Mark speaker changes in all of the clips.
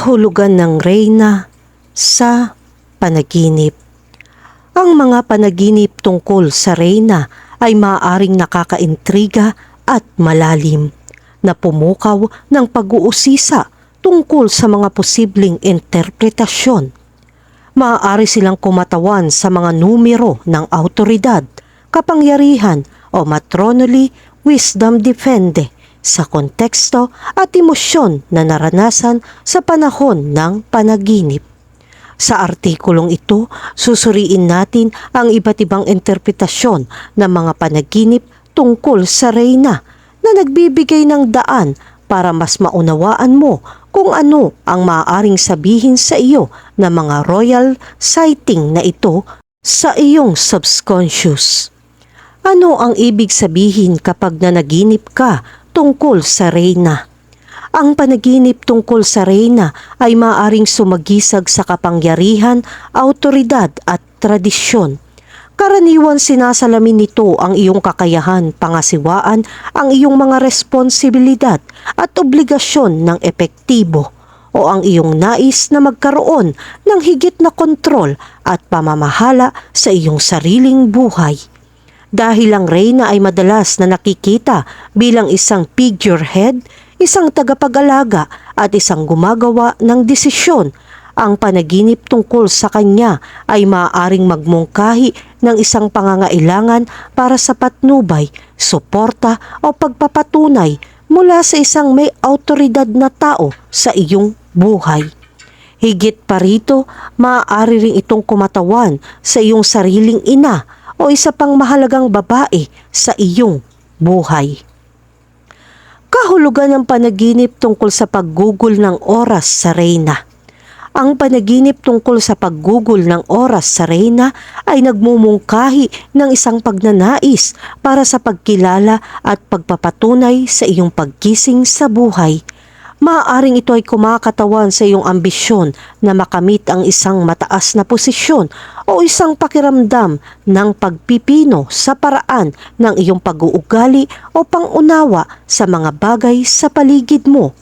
Speaker 1: Kahulugan ng reyna sa panaginip. Ang mga panaginip tungkol sa reyna ay maaaring nakakaintriga at malalim na pumukaw ng pag-uusisa tungkol sa mga posibleng interpretasyon. Maaari silang kumatawan sa mga numero ng autoridad, kapangyarihan o matronally wisdom defende sa konteksto at emosyon na naranasan sa panahon ng panaginip. Sa artikulong ito, susuriin natin ang iba't ibang interpretasyon ng mga panaginip tungkol sa reyna na nagbibigay ng daan para mas maunawaan mo kung ano ang maaaring sabihin sa iyo ng mga royal sighting na ito sa iyong subconscious. Ano ang ibig sabihin kapag nanaginip ka tungkol sa reyna? Ang panaginip tungkol sa reyna ay maaring sumagisag sa kapangyarihan, autoridad at tradisyon. Karaniwan sinasalamin nito ang iyong kakayahan, pangasiwaan, ang iyong mga responsibilidad at obligasyon ng epektibo o ang iyong nais na magkaroon ng higit na kontrol at pamamahala sa iyong sariling buhay dahil ang reyna ay madalas na nakikita bilang isang figurehead, isang tagapag-alaga at isang gumagawa ng desisyon. Ang panaginip tungkol sa kanya ay maaaring magmungkahi ng isang pangangailangan para sa patnubay, suporta o pagpapatunay mula sa isang may autoridad na tao sa iyong buhay. Higit pa rito, maaari rin itong kumatawan sa iyong sariling ina o isa pang mahalagang babae sa iyong buhay. Kahulugan ng panaginip tungkol sa paggugol ng oras sa reyna. Ang panaginip tungkol sa paggugol ng oras sa reyna ay nagmumungkahi ng isang pagnanais para sa pagkilala at pagpapatunay sa iyong pagkising sa buhay maaaring ito ay kumakatawan sa iyong ambisyon na makamit ang isang mataas na posisyon o isang pakiramdam ng pagpipino sa paraan ng iyong pag-uugali o pangunawa sa mga bagay sa paligid mo.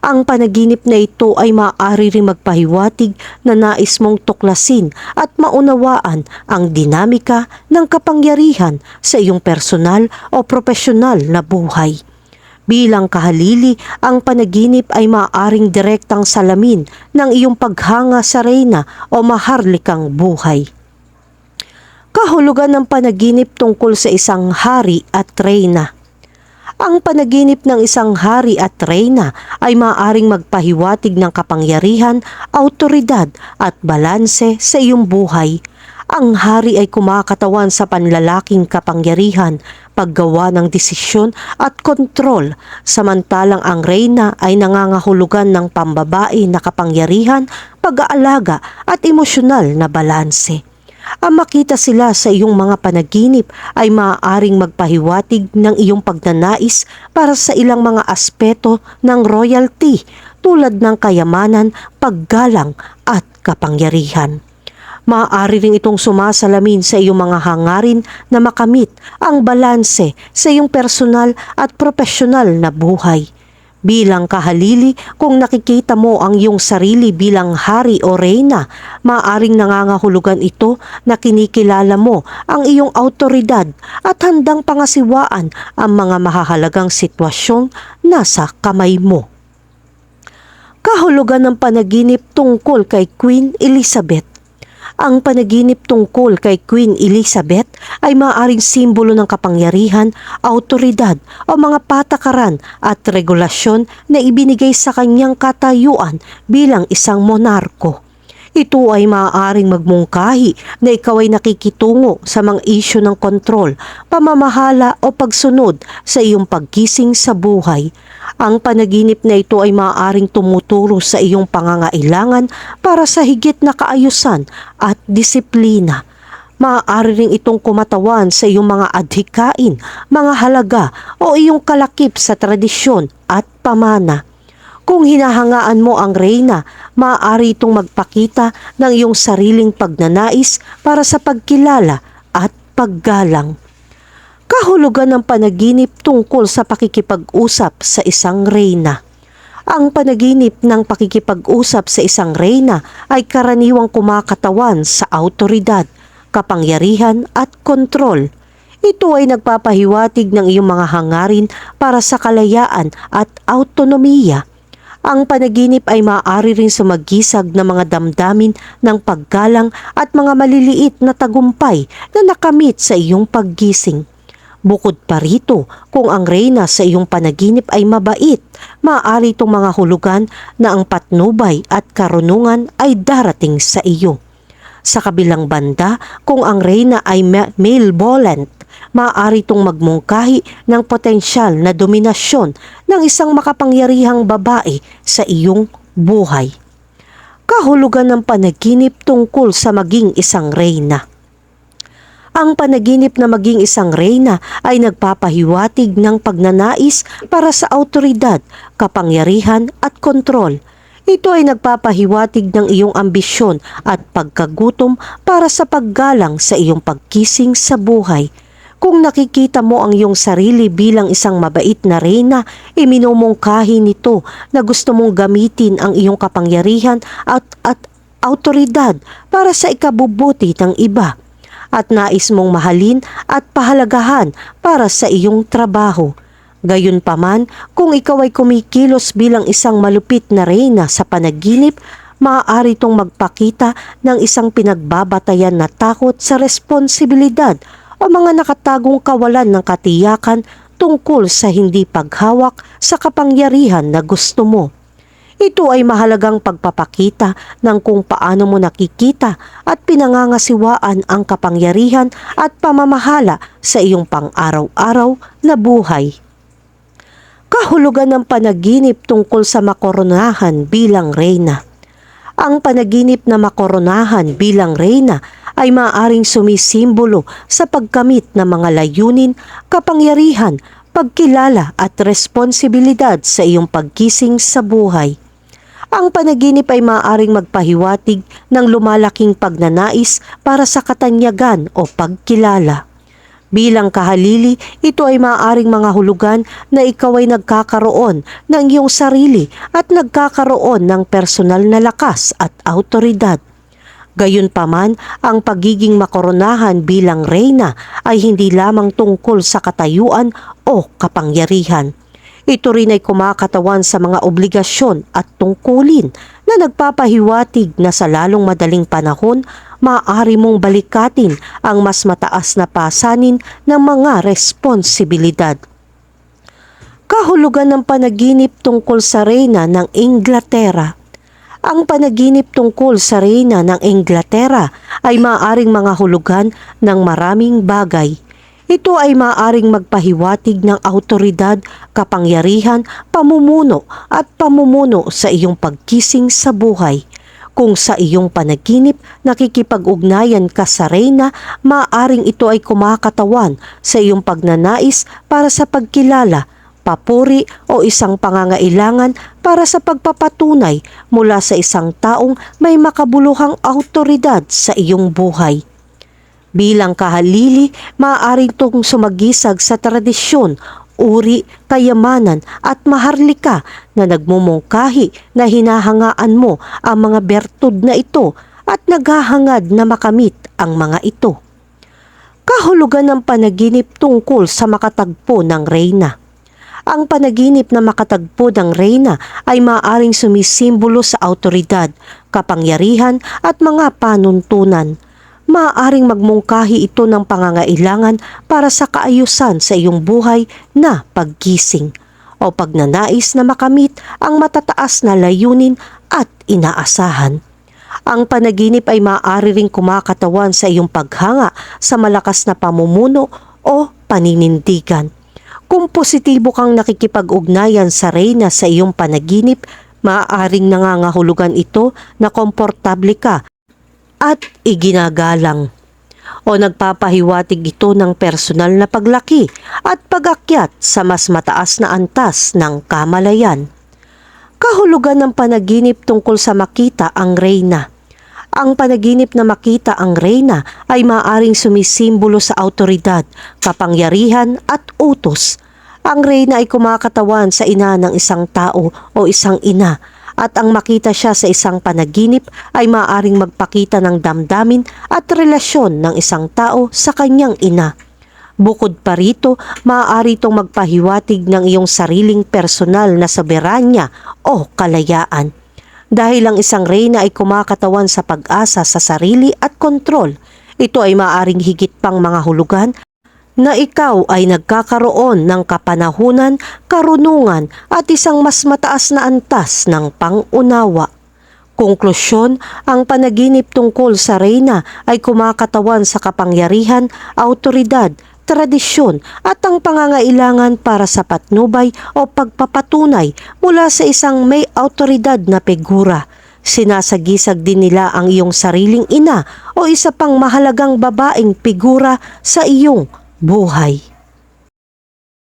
Speaker 1: Ang panaginip na ito ay maaari rin magpahiwatig na nais mong tuklasin at maunawaan ang dinamika ng kapangyarihan sa iyong personal o profesional na buhay. Bilang kahalili, ang panaginip ay maaaring direktang salamin ng iyong paghanga sa reyna o maharlikang buhay. Kahulugan ng panaginip tungkol sa isang hari at reyna. Ang panaginip ng isang hari at reyna ay maaaring magpahiwatig ng kapangyarihan, autoridad at balanse sa iyong buhay ang hari ay kumakatawan sa panlalaking kapangyarihan, paggawa ng desisyon at kontrol, samantalang ang reyna ay nangangahulugan ng pambabae na kapangyarihan, pag-aalaga at emosyonal na balanse. Ang makita sila sa iyong mga panaginip ay maaaring magpahiwatig ng iyong pagnanais para sa ilang mga aspeto ng royalty tulad ng kayamanan, paggalang at kapangyarihan maaari rin itong sumasalamin sa iyong mga hangarin na makamit ang balanse sa iyong personal at profesional na buhay. Bilang kahalili, kung nakikita mo ang iyong sarili bilang hari o reyna, maaring nangangahulugan ito na kinikilala mo ang iyong autoridad at handang pangasiwaan ang mga mahahalagang sitwasyong nasa kamay mo. Kahulugan ng panaginip tungkol kay Queen Elizabeth ang panaginip tungkol kay Queen Elizabeth ay maaaring simbolo ng kapangyarihan, autoridad o mga patakaran at regulasyon na ibinigay sa kanyang katayuan bilang isang monarko. Ito ay maaaring magmungkahi na ikaw ay nakikitungo sa mga isyo ng kontrol, pamamahala o pagsunod sa iyong pagkising sa buhay ang panaginip na ito ay maaaring tumuturo sa iyong pangangailangan para sa higit na kaayusan at disiplina. Maaari rin itong kumatawan sa iyong mga adhikain, mga halaga o iyong kalakip sa tradisyon at pamana. Kung hinahangaan mo ang reyna, maaari itong magpakita ng iyong sariling pagnanais para sa pagkilala at paggalang kahulugan ng panaginip tungkol sa pakikipag-usap sa isang reyna. Ang panaginip ng pakikipag-usap sa isang reyna ay karaniwang kumakatawan sa autoridad, kapangyarihan at kontrol. Ito ay nagpapahiwatig ng iyong mga hangarin para sa kalayaan at autonomiya. Ang panaginip ay maaari rin sumagisag ng mga damdamin ng paggalang at mga maliliit na tagumpay na nakamit sa iyong paggising. Bukod pa rito, kung ang reyna sa iyong panaginip ay mabait, maaari itong mga hulugan na ang patnubay at karunungan ay darating sa iyo. Sa kabilang banda, kung ang reyna ay ma- malevolent, maaari itong magmungkahi ng potensyal na dominasyon ng isang makapangyarihang babae sa iyong buhay. Kahulugan ng panaginip tungkol sa maging isang reyna. Ang panaginip na maging isang reyna ay nagpapahiwatig ng pagnanais para sa autoridad, kapangyarihan at kontrol. Ito ay nagpapahiwatig ng iyong ambisyon at pagkagutom para sa paggalang sa iyong pagkising sa buhay. Kung nakikita mo ang iyong sarili bilang isang mabait na reyna, iminumungkahi nito na gusto mong gamitin ang iyong kapangyarihan at, at autoridad para sa ikabubuti ng iba at nais mong mahalin at pahalagahan para sa iyong trabaho. Gayunpaman, kung ikaw ay kumikilos bilang isang malupit na reyna sa panaginip, maaari itong magpakita ng isang pinagbabatayan na takot sa responsibilidad o mga nakatagong kawalan ng katiyakan tungkol sa hindi paghawak sa kapangyarihan na gusto mo. Ito ay mahalagang pagpapakita ng kung paano mo nakikita at pinangangasiwaan ang kapangyarihan at pamamahala sa iyong pang-araw-araw na buhay. Kahulugan ng panaginip tungkol sa makoronahan bilang reyna. Ang panaginip na makoronahan bilang reyna ay maaaring sumisimbolo sa pagkamit ng mga layunin, kapangyarihan, pagkilala at responsibilidad sa iyong pagkising sa buhay. Ang panaginip ay maaaring magpahiwatig ng lumalaking pagnanais para sa katanyagan o pagkilala. Bilang kahalili, ito ay maaaring mga hulugan na ikaw ay nagkakaroon ng iyong sarili at nagkakaroon ng personal na lakas at autoridad. Gayunpaman, ang pagiging makoronahan bilang reyna ay hindi lamang tungkol sa katayuan o kapangyarihan. Ito rin ay kumakatawan sa mga obligasyon at tungkulin na nagpapahiwatig na sa lalong madaling panahon, maaari mong balikatin ang mas mataas na pasanin ng mga responsibilidad. Kahulugan ng panaginip tungkol sa reyna ng Inglaterra ang panaginip tungkol sa reyna ng Inglaterra ay maaaring mga hulugan ng maraming bagay. Ito ay maaaring magpahiwatig ng autoridad, kapangyarihan, pamumuno at pamumuno sa iyong pagkising sa buhay. Kung sa iyong panaginip nakikipag-ugnayan ka sa reyna, maaaring ito ay kumakatawan sa iyong pagnanais para sa pagkilala, papuri o isang pangangailangan para sa pagpapatunay mula sa isang taong may makabuluhang autoridad sa iyong buhay. Bilang kahalili, maaari itong sumagisag sa tradisyon, uri, kayamanan at maharlika na nagmumungkahi na hinahangaan mo ang mga bertud na ito at naghahangad na makamit ang mga ito. Kahulugan ng panaginip tungkol sa makatagpo ng reyna. Ang panaginip na makatagpo ng reyna ay maaaring sumisimbolo sa autoridad, kapangyarihan at mga panuntunan maaaring magmungkahi ito ng pangangailangan para sa kaayusan sa iyong buhay na paggising o pagnanais na makamit ang matataas na layunin at inaasahan. Ang panaginip ay maaari ring kumakatawan sa iyong paghanga sa malakas na pamumuno o paninindigan. Kung positibo kang nakikipag-ugnayan sa reyna sa iyong panaginip, maaaring nangangahulugan ito na komportable ka at iginagalang o nagpapahiwatig ito ng personal na paglaki at pagakyat sa mas mataas na antas ng kamalayan. Kahulugan ng panaginip tungkol sa makita ang reyna. Ang panaginip na makita ang reyna ay maaring sumisimbolo sa autoridad, kapangyarihan at utos. Ang reyna ay kumakatawan sa ina ng isang tao o isang ina at ang makita siya sa isang panaginip ay maaaring magpakita ng damdamin at relasyon ng isang tao sa kanyang ina. Bukod pa rito, maaari itong magpahiwatig ng iyong sariling personal na soberanya o kalayaan. Dahil ang isang reyna ay kumakatawan sa pag-asa sa sarili at kontrol, ito ay maaaring higit pang mga hulugan na ikaw ay nagkakaroon ng kapanahunan, karunungan at isang mas mataas na antas ng pangunawa. Konklusyon, ang panaginip tungkol sa reyna ay kumakatawan sa kapangyarihan, autoridad, tradisyon at ang pangangailangan para sa patnubay o pagpapatunay mula sa isang may autoridad na figura. Sinasagisag din nila ang iyong sariling ina o isa pang mahalagang babaeng figura sa iyong buhay.